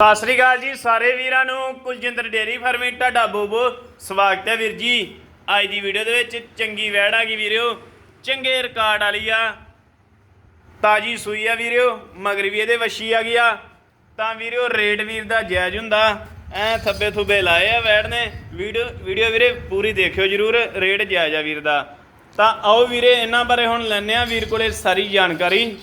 ਸਤਿ ਸ੍ਰੀ ਅਕਾਲ ਜੀ ਸਾਰੇ ਵੀਰਾਂ ਨੂੰ। ਕੁਲਜਿੰਦਰ ਡੇਰੀ ਫਾਰਮਿੰਗ, ਤੁਹਾਡਾ ਬੋਬੋ। ਸਵਾਗਤ ਹੈ ਵੀਰ ਜੀ। ਅੱਜ ਦੀ ਵੀਡੀਓ ਦੇ ਵਿੱਚ ਚੰਗੀ ਵੈੜ ਆ ਗਈ ਵੀਰਿਓ ਚੰਗੇ ਰਿਕਾਰਡ ਵਾਲੀ ਆ। ਤਾਜੀ ਸੂਈ ਆ ਵੀਰਿਓ ਮਗਰ ਵੀ ਇਹਦੇ ਵਸ਼ੀ ਆ ਗਿਆ ਤਾਂ ਵੀਰਿਓ ਰੇਟ ਵੀਰ ਦਾ ਜਾਇਜ਼ ਹੁੰਦਾ। ਐ ਥੱਬੇ ਥੁੱਬੇ ਲਾਏ ਆ ਵੈੜ ਨੇ। ਵੀਡੀਓ ਵੀਡੀਓ ਵੀਰੇ ਪੂਰੀ ਦੇਖਿਓ ਜਰੂਰ। ਰੇਟ ਜਾਇਜ਼ ਆ ਵੀਰ ਦਾ। ਤਾਂ ਆਓ ਵੀਰੇ, ਇਹਨਾਂ ਬਾਰੇ ਹੁਣ ਲੈਣੇ ਆ ਵੀਰ ਕੋਲੇ ਸਾਰੀ ਜਾਣਕਾਰੀ।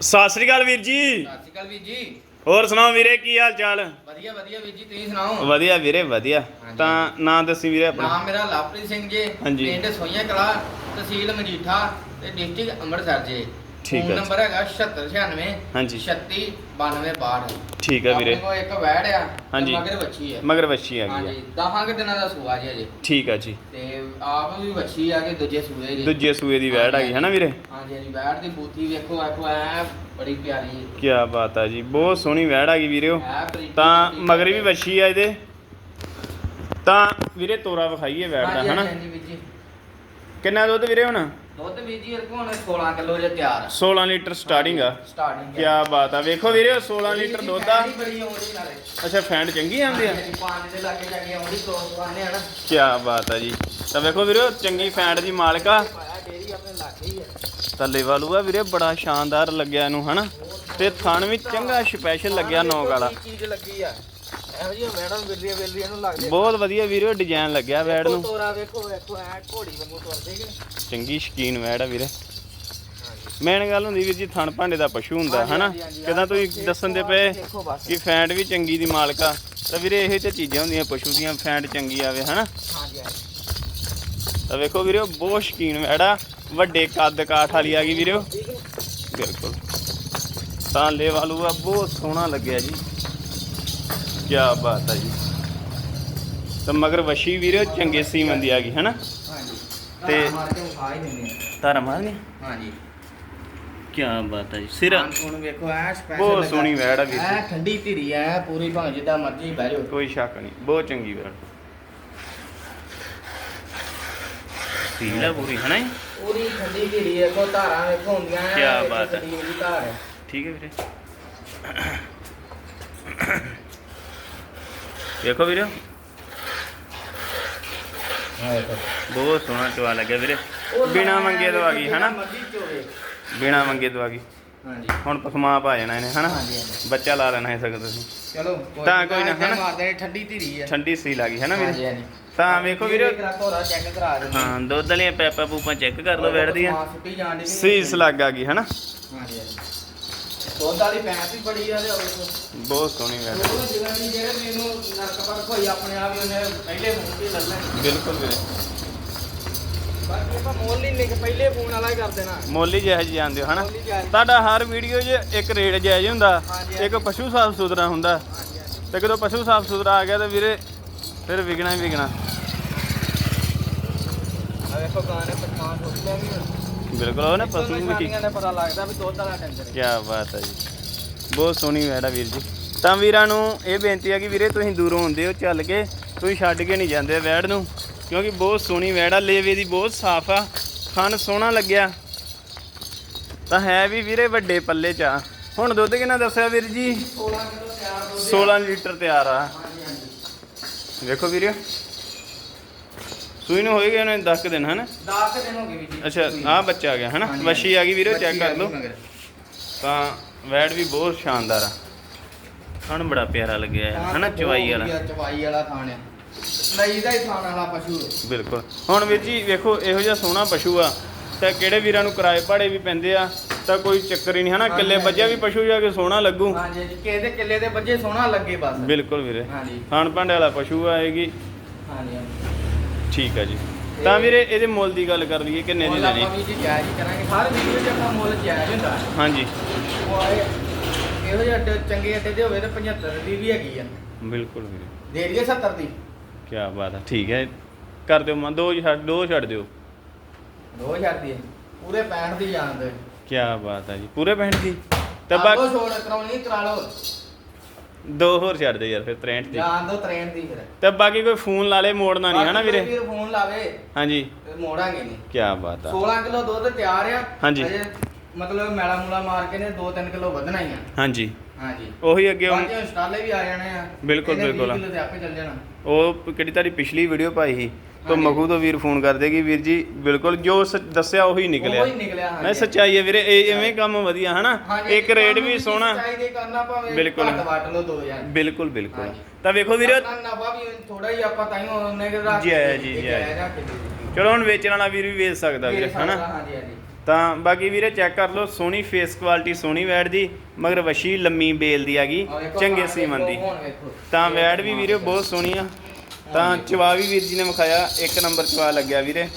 ਸਤਿ ਸ੍ਰੀ ਅਕਾਲ ਵੀਰ ਜੀ। ਸਤਿ ਸ਼੍ਰੀ ਅਕਾਲ ਵੀਰ ਜੀ। ਹੋਰ ਸੁਣਾਓ ਵੀਰੇ ਕੀ ਹਾਲ ਚਾਲ? ਵਧੀਆ ਵਧੀਆ ਵੀਰ ਜੀ ਤੁਸੀਂ ਸੁਣਾਓ? ਵਧੀਆ ਵੀਰੇ ਵਧੀਆ। ਤਾਂ ਨਾਂ ਦੱਸੀ ਵੀਰੇ ਆਪਣਾ। ਨਾਮ ਮੇਰਾ ਲਵਪ੍ਰੀਤ ਸਿੰਘ ਜੀ। ਪਿੰਡ ਸੋਈਆਂ ਕਲਾ ਤਹਿਸੀਲ ਮਜੀਠਾ ਤੇ ਡਿਸਟ੍ਰਿਕਟ ਅੰਮ੍ਰਿਤਸਰ ਜੀ। ਠੀਕ ਫੋਨ ਹੈ। ਨੰਬਰ ਹੈਗਾ 7696 ਹਾਂਜੀ। 36 92 62 ਠੀਕ ਹੈ ਵੀਰੇ। ਕੋਲ ਇੱਕ ਵੈੜ ਆ ਤੇ ਹਾਂਜੀ। ਮਗਰ ਵੱਛੀ ਹੈ ਮਗਰ ਵੱਛੀ ਆ। ਗਈ ਹਾਂਜੀ ਆ 10 ਕੁ ਦਿਨਾਂ ਦਾ ਸੂਆ ਜੀ ਅਜੇ। ਠੀਕ ਆ ਜੀ। ਤੇ ਆਪ ਵੀ ਵੱਛੀ ਆ ਕੇ ਦੂਜੇ ਸੂਏ ਜੀ ਦੂਜੇ ਸੂਏ ਦੀ ਵੈੜ ਆ ਗਈ ਹੈ ਨਾ ਵੀਰੇ? ਹਾਂਜੀ ਹਾਂਜੀ ਵੈੜ ਦੀ ਬੂਥੀ ਵੇਖੋ ਵੇਖੋ ਐ ਬੜੀ ਪਿਆਰੀ ਹੈ ਕੀ ਬਾਤ ਆ ਜੀ ਬਹੁਤ ਸੋਹਣੀ ਵੈੜ ਆ ਗਈ ਵੀਰਿਓ ਐ ਬਰੀਕੀ ਤਾਂ ਬਰੀਕੀ ਮਗਰ ਵੀ ਵੱਛੀ ਆ ਇਹਦੇ। ਤਾਂ ਵੀਰੇ ਤੋਰਾ ਵਿਖਾਈਏ ਵੈੜ ਦਾ ਹਾਂਜੀ, ਹਨਾ? ਹਾਂਜੀ ਵੀਰ ਜੀ। ਕਿੰਨਾ ਦੁੱਧ ਵੀਰੇ ਹੁਣ? ਦੁੱਧ ਵੀਰ ਜੀ ਹੁਣ 16 ਕਿਲੋ ਜੇ ਤਿਆਰ ਆ। 16 ਲੀਟਰ ਸਟਾਰਟਿੰਗ ਆ। ਸਟਾਰਟਿੰਗ ਕੀ ਬਾਤ ਆ। ਵੇਖੋ ਵੀਰੇ 16 ਲੀਟਰ ਦੁੱਧ ਆ। ਅੱਛਾ ਫੈਂਟ ਚੰਗੀ ਆਉਂਦੀ ਆ? ਹਾਂਜੀ, ਪੰਜ ਦੇ ਲਾਗੇ ਜਾ ਕੇ ਆਉਂਦੀ ਕ੍ਰੋਸ ਪਾਣੇ ਆ ਨਾ। ਕੀ ਬਾਤ ਆ ਜੀ। ਤਾਂ ਵੇਖੋ ਵੀਰੇ ਚੰਗੀ ਫੈਂਟ ਦੀ ਮਾਲਕ ਆ। ਥੱਲੇ ਵਾਲੂ ਆ ਵੀਰੇ ਬੜਾ ਸ਼ਾਨਦਾਰ ਲੱਗਿਆ ਇਹਨੂੰ ਹਨਾ? ਤੇ ਥਣ ਵੀ ਚੰਗਾ ਸਪੈਸ਼ਲ ਲੱਗਿਆ ਨੌਕ ਵਾਲਾ। ਕੀ ਚੀਜ਼ ਲੱਗੀ ਆ। ਇਹੋ ਜਿਹੀ ਮੈਡਮ ਲੱਗਦੇ ਬਹੁਤ ਵਧੀਆ ਵੀਰੇ ਡਿਜ਼ਾਈਨ ਲੱਗਿਆ ਵੈੜ ਨੂੰ। ਤੋਰਾ ਵੇਖੋ ਵੇਖੋ ਐ ਘੋੜੀ ਵਾਂਗੂ ਤੁਰਦੇ ਕਿ ਚੰਗੀ ਸ਼ਕੀਨ ਵੈੜ ਆ ਵੀਰੇ। ਮੇਨ ਗੱਲ ਹੁੰਦੀ ਵੀਰ ਜੀ ਥਣ ਭਾਂਡੇ ਦਾ ਪਸ਼ੂ ਹੁੰਦਾ ਹਾਂਜੀ, ਹਨਾ? ਹਾਂਜੀ, ਹਾਂਜੀ। ਕਿਦਾਂ ਤੁਸੀਂ ਦੱਸਣ ਦੇ ਪਏ ਦੇਖੋ ਬਸ। ਕਿ ਫੈਂਟ ਵੀ ਚੰਗੀ ਦੀ ਮਾਲਕ ਤਾਂ ਵੀਰੇ ਇਹ ਤੇ ਚੀਜ਼ਾਂ ਹੁੰਦੀਆਂ ਪਸ਼ੂ ਦੀਆਂ ਫੈਂਟ ਚੰਗੀ ਆਵੇ ਹਨਾ? ਹਾਂਜੀ ਹਾਂਜੀ। ਤਾਂ ਵੇਖੋ ਵੀਰੇ ਬਹੁਤ ਸ਼ਕੀਨ ਵੈੜ ਵੱਡੇ ਕੱਦ ਕਾਠ ਵਾਲੀ ਆ ਗਈ ਵੀਰੇ। ਠੀਕ ਹੈ। ਬਿਲਕੁਲ। ਤਾਂ ਲੈ ਵਾਲੂ ਆ ਬਹੁਤ ਸੋਹਣਾ ਲੱਗਿਆ ਜੀ। ਕੀ ਬਾਤ ਆ ਜੀ। ਤਾਂ ਮਗਰ ਵਸ਼ੀ ਵੀਰੇ ਚੰਗੇ ਸੀਮਨ ਦੀ ਆ ਗਈ ਹਨਾ? ਹਾਂਜੀ। ਤੇ- ਮਾਰ ਕੇ ਹੀ ਦਿੰਦੇ ਧਾਰਾ ਮਾਰਨੀ ਆ ਹਾਂਜੀ। ਕੀ ਬਾਤ ਜੀ ਸਿਰ ਹੁਣ ਵੇਖੋ ਐ ਸਪੈਸ਼ਲ ਬਹੁਤ ਸੋਹਣੀ ਵੈੜ ਆ ਵੀਰ ਜੀ। ਐ ਠੰਡੀ ਧੀਰੀ ਐ ਪੂਰੀ ਭਾਂ ਜਿੱਦਾਂ ਮਰਜ਼ੀ ਬਹਿ ਜਾਓ। ਕੋਈ ਸ਼ੱਕ ਨਹੀਂ ਬਹੁਤ ਚੰਗੀ ਵੈੜ। ਸੀਲਾ ਪੂਰੀ ਹਨਾ ਜੀ? ਪੂਰੀ ਠੰਡੀ ਧੀਰੀ ਵੇਖੋ ਧਾਰਾਂ ਵੇਖੋ ਹੁੰਦੀਆਂ ਐ, ਕਿਆ ਬਾਤ ਹੈ। ਧਾਰ ਹੈ ਠੀਕ ਹੈ ਵੀਰੇ। ਦੇਖੋ ਵੀਰੇ। ਬਹੁਤ ਸੋਹਣਾ ਚਵਾ ਲੱਗਿਆ ਵੀਰੇ। ਬਿਨਾ ਮੰਗੇ ਤੋਂ ਆ ਗਈ ਹਨਾ? ਬਿਨਾ ਮੰਗੇ ਤੋਂ ਆ ਗਈ। ਹਾਂਜੀ। ਹੁਣ ਪਸਮਾ ਪਾ ਜਾਣਾ ਇਹਨੇ ਹਨਾ। ਬੱਚਾ ਲਾ ਲੈਣਾ ਹੈ ਸਕਦਾ ਤੁਸੀਂ। ਚਲੋ ਤਾਂ ਕੋਈ ਨਾ, ਹਨਾ? ਠੰਡੀ ਧੀਰੀ ਹੈ ਠੰਡੀ ਸੀ ਲੱਗੀ ਹੈ ਨਾ ਹਾਂਜੀ ਵੀਰੇ ਤਾਂ ਵੇਖੋ ਵੀਰੇ। ਕਰਾ ਤੋਰਾ ਚੈੱਕ ਕਰਾ ਦਿੰਦੇ ਹਾਂ। ਦੁੱਧ ਵਾਲੀਆਂ ਪੈਪਾ ਪੂਪਾਂ ਚੈੱਕ ਕਰ ਲਓ ਬੈਠਦੀਆਂ। ਸੀਸ ਲੱਗ ਆ ਗਈ ਹਨਾ? ਹਾਂਜੀ ਹਾਂਜੀ। ਦੁੱਧ ਵਾਲੀ ਭੈਂਸ ਵੀ ਬੜੀ ਆ ਤੇ ਉਹ ਬਹੁਤ ਸੋਹਣੀ ਵੈੜ ਉਹ ਜਗਾਨੀ ਜਿਹੜੇ ਮੈਨੂੰ ਨਰਕ ਪਰ ਕੋਈ ਆਪਣੇ ਆਪ ਹੀ ਉਹਨੇ ਪਹਿਲੇ ਫੋਨ ਤੇ ਲੈ ਲੈਣੀ। ਬਿਲਕੁਲ ਵੀਰੇ। ਬਾਕੀ ਆਪਾਂ ਮੋਲ ਨਹੀਂ ਲਿਖ ਪਹਿਲੇ ਫੋਨ ਵਾਲਾ ਹੀ ਕਰ ਦੇਣਾ। ਮੋਲੀ ਜਿਹੇ ਜੀ ਜਾਂਦੇ ਹੋ ਹਨਾ? ਮੋਲ ਹੀ ਜਾਇਜ਼। ਤੁਹਾਡਾ ਹਰ ਵੀਡੀਓ 'ਚ ਇੱਕ ਰੇਟ ਜਾਇਜ਼ ਹੁੰਦਾ। ਹਾਂਜੀ, ਇੱਕ ਪਸ਼ੂ ਸਾਫ਼ ਸੁਥਰਾ ਹੁੰਦਾ। ਹਾਂਜੀ ਹਾਂਜੀ। ਤੇ ਜਦੋਂ ਪਸ਼ੂ ਸਾਫ਼ ਸੁਥਰਾ ਆ ਗਿਆ ਤੇ ਵੀਰੇ ਫਿਰ ਵਿਕਣਾ ਹੀ ਵਿਕਣਾ। ਆ ਵੇਖੋ ਗਾਣੇ ਪਛਾਣ ਹੋ ਗਿਆ ਵੀ ਬਿਲਕੁਲ ਉਹ ਨਾ ਪਸ਼ੂ ਵੀ ਨਿਸ਼ਾਨੀਆਂ ਦਾ ਪਤਾ ਲੱਗਦਾ ਵੀ ਦੁੱਧ ਵਾਲਾ ਟੈਂਡਰ ਕੀ ਬਾਤ ਹੈ ਜੀ। ਬਹੁਤ ਸੋਹਣੀ ਵੈੜ ਵੀਰ ਜੀ। ਤਾਂ ਵੀਰਾਂ ਨੂੰ ਇਹ ਬੇਨਤੀ ਆ ਕਿ ਵੀਰੇ ਤੁਸੀਂ ਦੂਰੋਂ ਹੁੰਦੇ ਹੋ ਚੱਲ ਕੇ ਤੁਸੀਂ ਛੱਡ ਕੇ ਨਹੀਂ ਜਾਂਦੇ ਵੈੜ ਨੂੰ ਕਿਉਂਕਿ ਬਹੁਤ ਸੋਹਣੀ ਵੈੜ ਲੇਵੇ ਦੀ ਬਹੁਤ ਸਾਫ਼ ਆ ਖਾਣ ਸੋਹਣਾ ਲੱਗਿਆ। ਤਾਂ ਹੈ ਵੀ ਵੀਰੇ ਵੱਡੇ ਪੱਲੇ ਚ ਆ। ਹੁਣ ਦੁੱਧ ਕਿੰਨਾ ਦੱਸਿਆ ਵੀਰ ਜੀ? 16 ਕਿਲੋ ਤਿਆਰ ਦੁੱਧ 16 ਲੀਟਰ ਤਿਆਰ ਆ। ਵੇਖੋ ਵੀਰੇ ਸੂਈ ਨੂੰ ਹੋਏਗਾ ਉਹਨੇ 10 ਦਿਨ ਹਨ? 10 ਦਿਨ ਹੋ ਗਏ ਵੀ ਜੀ। ਅੱਛਾ ਆਹ ਬੱਚਾ ਆ ਗਿਆ ਹਨਾ? ਵਸ਼ੀ ਆ ਗਈ ਵੀਰੇ ਚੈੱਕ ਆ ਕਰ ਲਓ। ਤਾਂ ਵੈੜ ਵੀ ਬਹੁਤ ਸ਼ਾਨਦਾਰ ਆ। ਹਣ ਬੜਾ ਪਿਆਰਾ ਲੱਗਿਆ ਹਨਾ ਚਵਾਈ ਵਾਲਾ? ਚਵਾਈ ਵਾਲਾ ਥਾਣ ਆ। ਲਈ ਦਾ ਹੀ ਥਾਣ ਵਾਲਾ ਪਸ਼ੂ। ਬਿਲਕੁਲ। ਹੁਣ ਵੀਰ ਜੀ ਵੇਖੋ ਇਹੋ ਜਿਹਾ ਸੋਹਣਾ ਪਸ਼ੂ ਆ ਤੇ ਕਿਹੜੇ ਵੀਰਾਂ ਨੂੰ ਕਿਰਾਏ ਭਾੜੇ ਵੀ ਪੈਂਦੇ ਆ ਤਾਂ ਕੋਈ ਚੱਕਰ ਹੀ ਨਹੀਂ ਹਨਾ? ਕਿੱਲੇ। ਬੱਜਿਆ ਵੀ ਪਸ਼ੂ ਜਾ ਕੇ ਸੋਹਣਾ ਲੱਗੂ? ਹਾਂਜੀ ਜੀ ਕਿਸੇ ਦੇ ਕਿੱਲੇ ਦੇ ਬੱਜੇ ਸੋਹਣਾ ਲੱਗੇ ਬਸ। ਬਿਲਕੁਲ ਵੀਰੇ। ਹਾਂਜੀ। ਖਾਣ ਭਾਂਡੇ ਵਾਲਾ ਪਸ਼ੂ ਆਏਗੀ ਹਾਂਜੀ। ਠੀਕ ਆ ਜੀ। ਤਾਂ ਵੀਰੇ ਇਹਦੇ ਮੁੱਲ ਦੀ ਗੱਲ ਕਰ ਲਈਏ ਕਿੰਨੇ ਦੀ ਲੈਣੀ ਆਪਾਂ ਵੀ ਜੀ ਜਾਇਜ਼ ਹੀ ਕਰਾਂਗੇ। ਹਰ ਵੀਡੀਓ 'ਚ ਆਪਾਂ ਮੁੱਲ ਜਾਇਜ਼ ਹੁੰਦਾ। ਹੈ। ਹਾਂਜੀ। ਉਹ ਆਏ ਇਹੋ ਜਿਹੇ ਅੱਡੇ ਚੰਗੇ ਅੱਡੇ ਦੇ ਹੋਵੇ ਤਾਂ 75 ਦੀ ਵੀ ਹੈਗੀ ਆ। ਬਿਲਕੁਲ ਵੀਰੇ। ਦੇ ਦਈਏ 70 ਦੀ। ਕੀ ਬਾਤ ਆ ਠੀਕ ਹੈ। ਕਰ ਦਿਓ ਮਨ ਦੋ ਛੱਡ ਦੋ ਛੱਡ ਦਿਓ। 2000 ਦੀ ਹੈ। ਪੂਰੇ 65 ਦੀ ਜਾਣ ਦੇ। ਕੀ ਬਾਤ ਆ ਜੀ ਪੂਰੇ 65 ਦੀ। ਤੇ ਬਾਕੀ ਛੋੜ ਕਰਾਉਣੀ ਕਰਾ ਲਓ। ਦੋ ਹੋਰ ਛੱਡ ਦੇ ਯਾਰ ਫਿਰ 63 ਦੀ। ਜਾਣ ਦੋ 63 ਦੀ ਫਿਰ। ਤੇ ਬਾਕੀ ਕੋਈ ਫੋਨ ਲਾ ਲੇ ਮੋੜਨਾ ਨਹੀਂ ਹਨਾ ਵੀਰੇ? ਵੀਰ ਫੋਨ ਲਾਵੇ ਹਾਂਜੀ। ਤੇ ਮੋੜਾਂਗੇ ਨਹੀਂ ਕੀ ਬਾਤ ਆ। 16 ਕਿਲੋ ਦੁੱਧ ਤਿਆਰ ਆ। ਹਾਂਜੀ। ਮਤਲਬ ਮੈਲਾ ਮੂਲਾ ਮਾਰ ਕੇ ਨੇ 2-3 ਕਿਲੋ ਵਧਣਾ ਹੀ ਆ। ਹਾਂਜੀ। ਹਾਂਜੀ। ਉਹੀ ਅੱਗੇ ਬਾਕੀ ਸਟਾਲੇ ਵੀ ਆ ਜਾਣੇ ਆ। ਬਿਲਕੁਲ, ਬਿਲਕੁਲ। ਕਿੱਲੋ ਤੇ ਆਪੇ ਚੱਲ ਜਾਣਾ। ਉਹ ਕਿਹੜੀ ਤੁਹਾਡੀ ਪਿਛਲੀ ਵੀਡੀਓ ਪਾਈ ਸੀ? ਤੋਂ। ਮਖੂ ਤੋਂ ਵੀਰ ਫੋਨ ਕਰਦੇ ਕਿ ਵੀਰ ਜੀ ਬਿਲਕੁਲ ਜੋ ਸ- ਦੱਸਿਆ ਉਹੀ ਨਿਕਲਿਆ। ਉਹੀ ਨਿਕਲਿਆ ਨਹੀਂ ਸੱਚਾਈ ਹੈ ਵੀਰੇ ਇਹ ਇਵੇਂ ਕੰਮ ਵਧੀਆ ਹਨਾ? ਹਾਂਜੀ, ਇੱਕ ਰੇਟ ਵੀ ਸੋਹਣਾ। ਚਾਹੀਦੇ ਕਰਨਾ ਭਾਵੇਂ ਬਿਲਕੁਲ। ਘੱਟ ਵਟ ਲਓ 2000 ਬਿਲਕੁਲ ਬਿਲਕੁਲ। ਹਾਂਜੀ। ਤਾਂ ਵੇਖੋ ਵੀਰੇ ਆਪਣਾ ਨਫਾ ਵੀ ਥੋੜਾ ਹੀ ਆਪਾਂ ਤਾਂ ਹੀ ਉਹਨੇ ਕਿ ਰੱਖ ਜੀ ਆਇਆ ਜੀ, ਜੀ ਆਇਆ। ਚਲੋ ਹੁਣ ਵੇਚਣ ਵਾਲਾ ਵੀਰ ਵੀ ਵੇਚ ਸਕਦਾ ਵੀਰੇ ਹਨਾ? ਹਾਂਜੀ ਹਾਂਜੀ। ਤਾਂ ਬਾਕੀ ਵੀਰੇ ਚੈੱਕ ਕਰ ਲਓ ਸੋਹਣੀ ਫੇਸ ਕੁਆਲਿਟੀ ਸੋਹਣੀ ਵੈੜ ਦੀ ਮਗਰ ਵਸ਼ੀ ਲੰਮੀ ਬੇਲ ਦੀ ਹੈਗੀ ਆਹ ਵੇਖੋ ਚੰਗੇ ਸੀਮਨ ਦੀ। ਹੁਣ ਵੇਖੋ। ਤਾਂ ਵੈੜ ਵੀ ਵੀਰੇ ਬਹੁਤ ਸੋਹਣੀ ਆ। ਤਾਂ ਚਵਾ ਵੀ ਵੀਰ ਜੀ ਨੇ ਵਿਖਾਇਆ ਇੱਕ ਨੰਬਰ ਚਵਾ ਲੱਗਿਆ ਵੀਰੇ।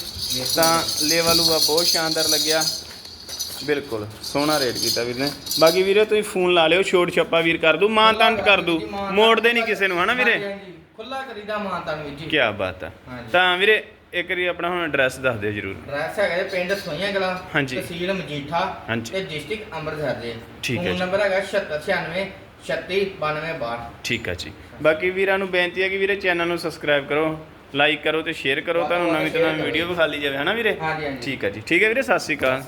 ਤਾਂ ਲੇਵਲ ਲੂਆ ਬਹੁਤ ਸ਼ਾਨਦਾਰ ਲੱਗਿਆ। ਬਿਲਕੁਲ ਸੋਹਣਾ ਰੇਟ ਕੀਤਾ ਵੀਰ ਨੇ। ਬਾਕੀ ਵੀਰੇ ਤੁਸੀਂ ਫੋਨ ਲਾ ਲਿਓ ਛੋਟ ਛੱਪਾ ਵੀਰ ਕਰ ਦੂ ਮਾਨ ਤਾਨ ਕਰ ਦੂ। ਮੋੜਦੇ ਨਹੀਂ ਕਿਸੇ ਨੂੰ ਹਨਾ ਵੀਰੇ? ਖੁੱਲਾ ਕਰੀਦਾ ਮਾਨਤਾਨ ਵੀਰ ਜੀ। ਕੀ ਬਾਤ ਆ। ਤਾਂ ਵੀਰੇ ਇੱਕ ਵਾਰੀ ਆਪਣਾ ਹੁਣ ਐਡਰੈਸ ਦੱਸ ਦਿਓ ਜਰੂਰ। ਐਡਰੈਸ ਹੈਗਾ ਜੀ ਪਿੰਡ ਸੋਈਆਂ ਕਲਾ ਹਾਂਜੀ। ਤਹਿਸੀਲ ਮਜੀਠਾ। ਤੇ ਡਿਸਟ੍ਰਿਕਟ ਅੰਮ੍ਰਿਤਸਰ ਦੇ। ਫੋਨ। ਨੰਬਰ ਹੈਗਾ 7696 36 92 62 ਠੀਕ ਆ ਜੀ। ਬਾਕੀ ਵੀਰਾਂ ਨੂੰ ਬੇਨਤੀ ਹੈ ਕਿ ਵੀਰੇ ਚੈਨਲ ਨੂੰ ਸਬਸਕ੍ਰਾਈਬ ਕਰੋ ਲਾਈਕ ਕਰੋ ਤੇ ਸ਼ੇਅਰ ਕਰੋ ਤੁਹਾਨੂੰ ਨਵੀਂ ਤੋਂ ਨਵੀਂ ਵੀਡੀਓ ਵਿਖਾ ਲਈ ਜਾਵੇ ਹਨਾ ਵੀਰੇ? ਹਾਂਜੀ ਹਾਂਜੀ। ਠੀਕ ਆ ਜੀ। ਠੀਕ ਹੈ ਵੀਰੇ ਸਤਿ ਸ਼੍ਰੀ ਅਕਾਲ।